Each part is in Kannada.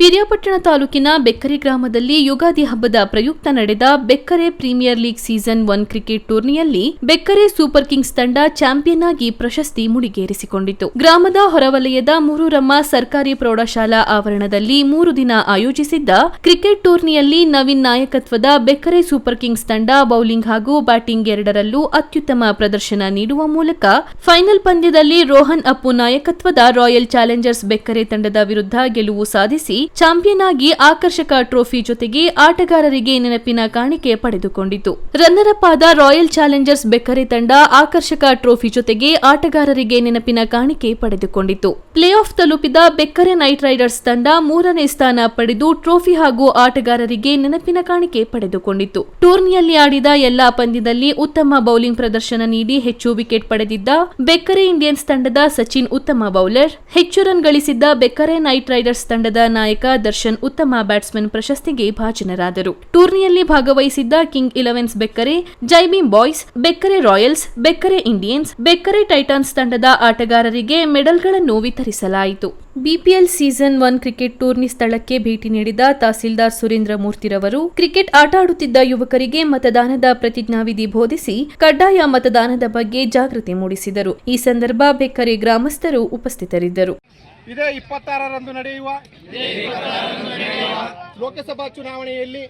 ಪಿರಿಯಾಪಟ್ಟಣ ತಾಲೂಕಿನ ಬೆಕ್ಕರೆ ಗ್ರಾಮದಲ್ಲಿ ಯುಗಾದಿ ಹಬ್ಬದ ಪ್ರಯುಕ್ತ ನಡೆದ Bekkare premier league season one cricket ಟೂರ್ನಿಯಲ್ಲಿ ಬೆಕ್ಕರೆ ಸೂಪರ್ ಕಿಂಗ್ಸ್ ತಂಡ ಚಾಂಪಿಯನ್ ಆಗಿ ಪ್ರಶಸ್ತಿ ಮುಡಿಗೇರಿಸಿಕೊಂಡಿತು. ಗ್ರಾಮದ ಹೊರವಲಯದ ಮೂರೂರಮ್ಮ ಸರ್ಕಾರಿ ಪ್ರೌಢಶಾಲಾ ಆವರಣದಲ್ಲಿ ಮೂರು ದಿನ ಆಯೋಜಿಸಿದ್ದ ಕ್ರಿಕೆಟ್ ಟೂರ್ನಿಯಲ್ಲಿ ನವೀನ್ ನಾಯಕತ್ವದ ಬೆಕ್ಕರೆ ಸೂಪರ್ ಕಿಂಗ್ಸ್ ತಂಡ ಬೌಲಿಂಗ್ ಹಾಗೂ ಬ್ಯಾಟಿಂಗ್ ಎರಡರಲ್ಲೂ ಅತ್ಯುತ್ತಮ ಪ್ರದರ್ಶನ ನೀಡುವ ಮೂಲಕ ಫೈನಲ್ ಪಂದ್ಯದಲ್ಲಿ ರೋಹನ್ ಅಪ್ಪು ನಾಯಕತ್ವದ ರಾಯಲ್ ಚಾಲೆಂಜರ್ಸ್ ಬೆಕ್ಕರೆ ತಂಡದ ವಿರುದ್ಧ ಗೆಲುವು ಸಾಧಿಸಿ ಚಾಂಪಿಯನ್ ಆಗಿ ಆಕರ್ಷಕ ಟ್ರೋಫಿ ಜೊತೆಗೆ ಆಟಗಾರರಿಗೆ ನೆನಪಿನ ಕಾಣಿಕೆ ಪಡೆದುಕೊಂಡಿತು. ರನ್ನರ್ ಅಪ್ ಆದ ರಾಯಲ್ ಚಾಲೆಂಜರ್ಸ್ ಬೆಕ್ಕರೆ ತಂಡ ಆಕರ್ಷಕ ಟ್ರೋಫಿ ಜೊತೆಗೆ ಆಟಗಾರರಿಗೆ ನೆನಪಿನ ಕಾಣಿಕೆ ಪಡೆದುಕೊಂಡಿತು. ಪ್ಲೇ ಆಫ್ ತಲುಪಿದ ಬೆಕ್ಕರೆ ನೈಟ್ ರೈಡರ್ಸ್ ತಂಡ ಮೂರನೇ ಸ್ಥಾನ ಪಡೆದು ಟ್ರೋಫಿ ಹಾಗೂ ಆಟಗಾರರಿಗೆ ನೆನಪಿನ ಕಾಣಿಕೆ ಪಡೆದುಕೊಂಡಿತು. ಟೂರ್ನಿಯಲ್ಲಿ ಆಡಿದ ಎಲ್ಲಾ ಪಂದ್ಯದಲ್ಲಿ ಉತ್ತಮ ಬೌಲಿಂಗ್ ಪ್ರದರ್ಶನ ನೀಡಿ ಹೆಚ್ಚು ವಿಕೆಟ್ ಪಡೆದಿದ್ದ ಬೆಕ್ಕರೆ ಇಂಡಿಯನ್ಸ್ ತಂಡದ ಸಚಿನ್ ಉತ್ತಮ ಬೌಲರ್, ಹೆಚ್ಚು ರನ್ ಗಳಿಸಿದ್ದ ಬೆಕ್ಕರೆ ನೈಟ್ ರೈಡರ್ಸ್ ತಂಡದ ನಾಯಕ ದರ್ಶನ್ ಉತ್ತಮ ಬ್ಯಾಟ್ಸ್ಮನ್ ಪ್ರಶಸ್ತಿಗೆ ಭಾಜನರಾದರು. ಟೂರ್ನಿಯಲ್ಲಿ ಭಾಗವಹಿಸಿದ್ದ king elevens Bekkare Jai Bhim boys, Bekkare royals, Bekkare Indians, Bekkare titans ತಂಡದ ಆಟಗಾರರಿಗೆ ಮೆಡಲ್ಗಳನ್ನು ವಿತರಿಸಲಾಯಿತು. BPL season one cricket tourney ಸ್ಥಳಕ್ಕೆ ಭೇಟಿ ನೀಡಿದ ತಹಸೀಲ್ದಾರ್ ಸುರೇಂದ್ರ ಮೂರ್ತಿರವರು, ಕ್ರಿಕೆಟ್ ಆಟ ಆಡುತ್ತಿದ್ದ ಯುವಕರಿಗೆ ಮತದಾನದ ಪ್ರತಿಜ್ಞಾವಿಧಿ ಬೋಧಿಸಿ ಕಡ್ಡಾಯ ಮತದಾನದ ಬಗ್ಗೆ ಜಾಗೃತಿ ಮೂಡಿಸಿದರು. ಈ ಸಂದರ್ಭ ಬೆಕ್ಕರೆ ಗ್ರಾಮಸ್ಥರು ಉಪಸ್ಥಿತರಿದ್ದರು. ಇದೇ ಇಪ್ಪತ್ತಾರರಂದು ನಡೆಯುವ ಲೋಕಸಭಾ ಚುನಾವಣೆಯಲ್ಲಿ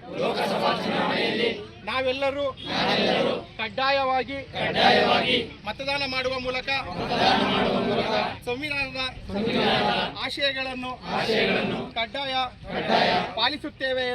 ನಾವೆಲ್ಲರೂ ಕಡ್ಡಾಯವಾಗಿ ಮತದಾನ ಮಾಡುವ ಮೂಲಕ ಸಂವಿಧಾನದ ಆಶಯಗಳನ್ನು ಕಡ್ಡಾಯ ಪಾಲಿಸುತ್ತೇವೆ